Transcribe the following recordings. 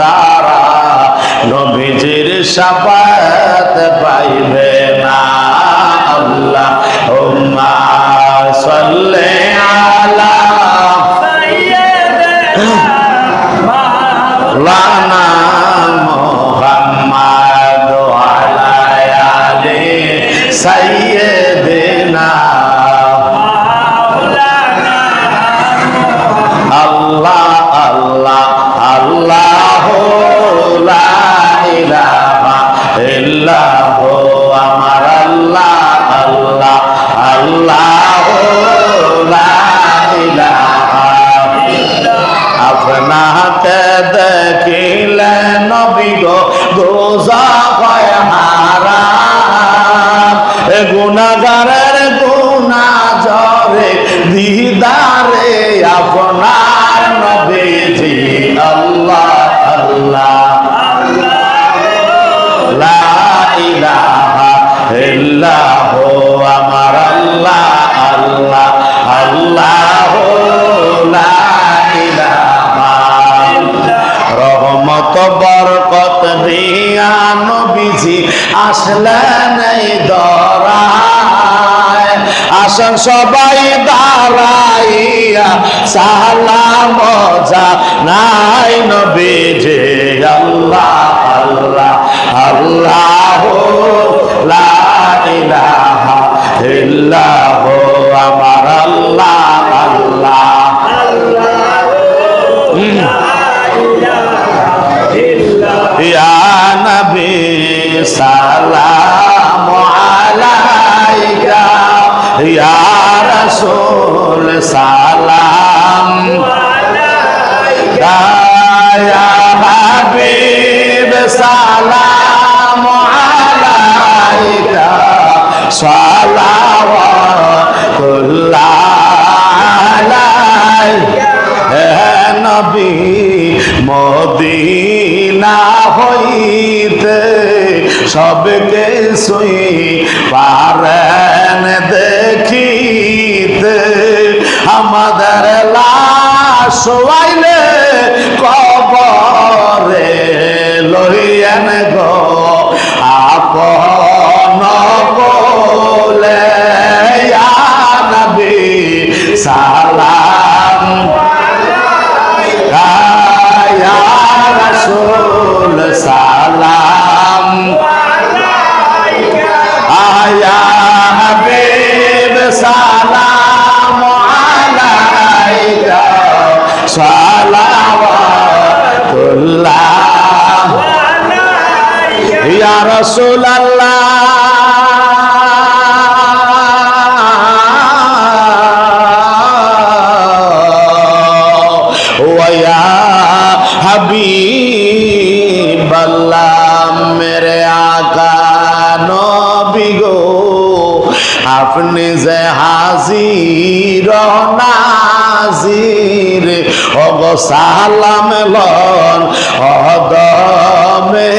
তারা নবীজির সাপাত পাইবে না আল্লাহ। উম্মা সাল্লি আলা লানা। মোহাম্মদ রহমত বরকত দিয়া নবীজি আসলেন এই দরায়। আসেন সবাই দাঁড়াইয়া, সালাম যা নাই নবীজি, আল্লাহ আল্লাহ আল্লাহ লা ইলাহা ইল্লাহু, আমার নবী মদিনা হইতে সবকে সুই পারেন দেখিতে। আমাদের লাশ রাসূলাল্লাহ। ওয়া হাবিব আল্লাহ মেরে আকা নবী গো। আপনি যে হাজির, নাজির, অগ সালাম লন, অদমে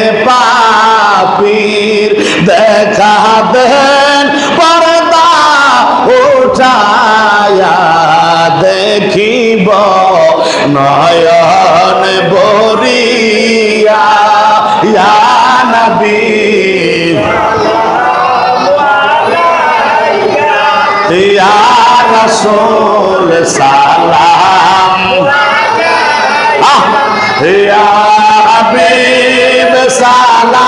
পাপির দেখা দেন, পর্দা উঠায়া দেখিব, নয়ন বরিয়া নবী। ইয়া রাসূল, সালাম। ইয়া হাবিব, সালাম।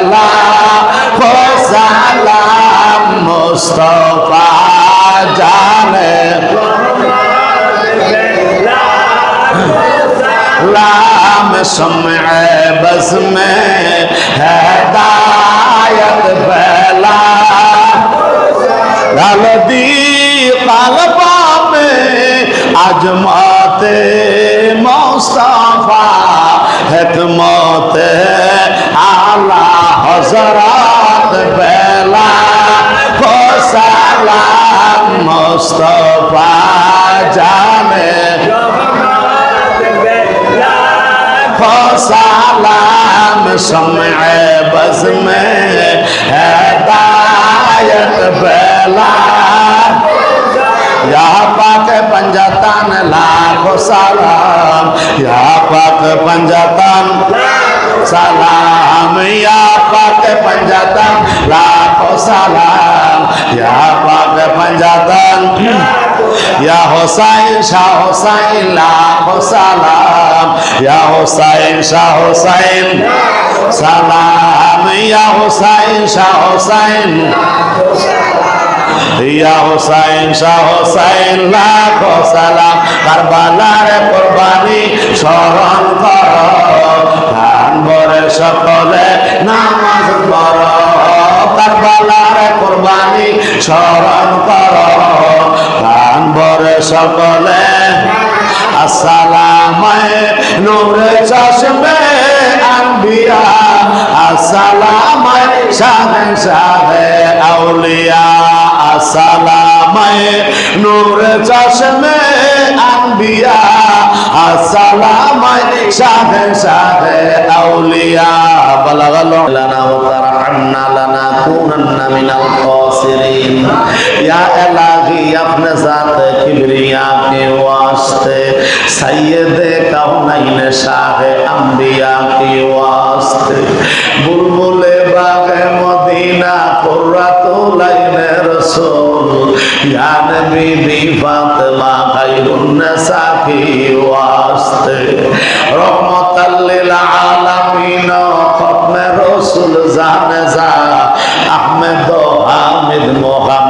সালাম ও সালাম মুস্তফা জানে। লাম সমে বস মে হেদায়ত বেলা। গলদি سمع بس میں ہدایت پھیلا یا پاک پنجتن لاکھ سلام یا پاک پنجتن سلام یا پاک پنجتن لاکھ سلام یا پاک پنجتن ইয়া হোসাইন শাহ হোসাইন, লা ইয়া হোসাইন শাহ হোসাইন, সালাম। ইয়া হোসাইন শাহ হোসাইন, ইয়া হোসাইন শাহ হোসাইন, লাখ সালাম। কারবালার কোরবানি স্মরণ কর। সাহে আউলিয়া আসসালামায়ে নূর চশমে আম্বিয়া আসসালামায়ে সাহে সাহে আউলিয়া। বলাগল লানা ওয়াতারহামনা লানা কুনান্না মিনাল খাসিরিন। ইয়া ইলাহি আপনা জাত কিবরিয়া কে সাইয়েদে কাউনাইন সাহে আম্বিয়া কে ওয়াস্তে। مولانا رسول يا نبي دي فاطمة خير النساء في واسط رحمة للعالمين ختم رسول زانزا أحمد حامد محمد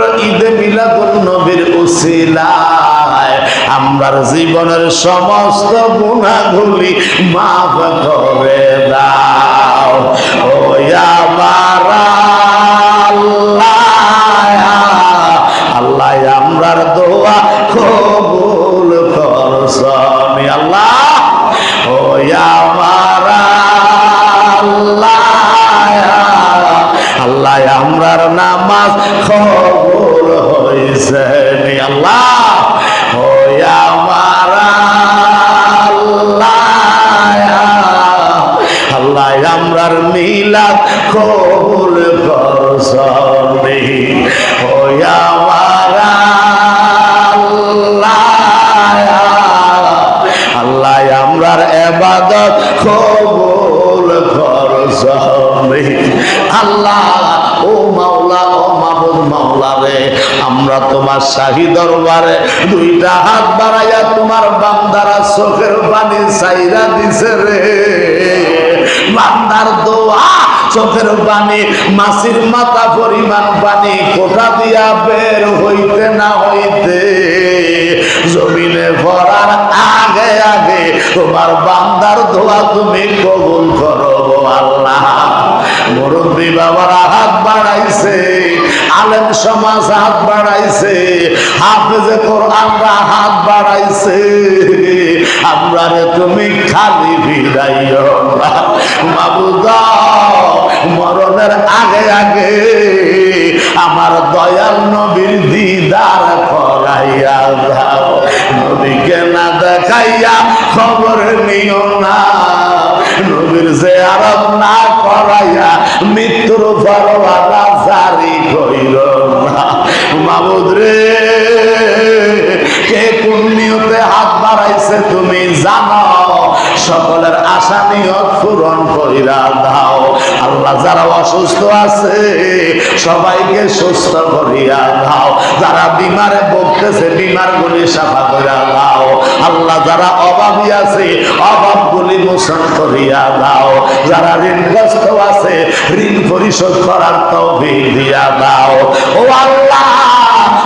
ঈদে মিলাদুল নবীর উসিলায় আমরার জীবনের সমস্ত গুণাগুলি মাফ করে দাও। ও আল্লাহ। করছনি ও আমার আল্লাহ আমরার এবাদত কবুল করছনি আল্লাহ, ও মাওলা, ও মাবুদ মাওলা রে, আমরা তোমার শাহী দরবারে দুইটা হাত বাড়াইয়া তোমার বান্দারা চোখের পানি চাইরা দিছে রে। বান্দার দোয়া, চোখের পানি মাসির মাথা পরিমাণ পানি কোথা দিয়া বের হইতে না হইতে। জমিনে ভরার আগে আগে তোমার বান্দার দোয়া তুমি কবুল করো আল্লাহ। মুরব্বী বাবারা হাত বাড়াইছে সমাজ হাত বাড়াইছে, হাফেজে কোরআনরা হাত বাড়াইছে। আমরা রে তুমি খালি বিদায় বাবুদা মরণের আগে আগে আমার দয়াল বাড়াইছে তুমি জানো, সকলের আশা নিয়ত পূরণ কইরা দাও। আল্লাহ যারা অসুস্থ আছে, সবাইকে সুস্থ করিয়া দাও। যারা বিমারে বকতেছে বিমার গুলি সাফা করিয়া দাও। আল্লাহ যারা অভাবী আছে অভাব গুলি মোচন করিয়া দাও। যারা ঋণগ্রস্ত আছে, ঋণ পরিশোধ করার তৌফিক দিয়া দাও। ও আল্লাহ,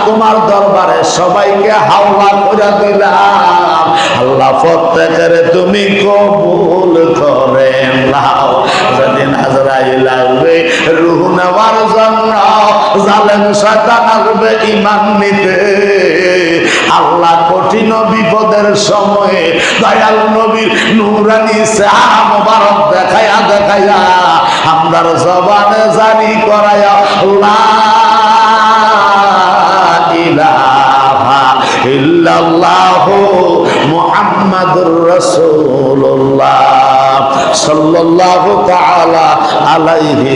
তোমার দরবারে সবাইকে হাওলা করে দিলাম। আল্লাহ প্রত্যেকের তুমি কবুল করে নাও। যেদিন হাজরাইল আসবে, রুহ নেওয়ার জন্য জালেম শয়তান আসবে ইমান নিতে। আল্লাহ কঠিন বিপদের সময়ে দয়াল নবীর নুরানি মোবারক দেখাইয়া দেখাইয়া আমরার জবানে জারি করাইয়া, লা ইলাহা ইল্লাল্লাহু মুহাম্মাদুর রসুল্লাহ সাল্লাল্লাহু তাআলা আলাইহি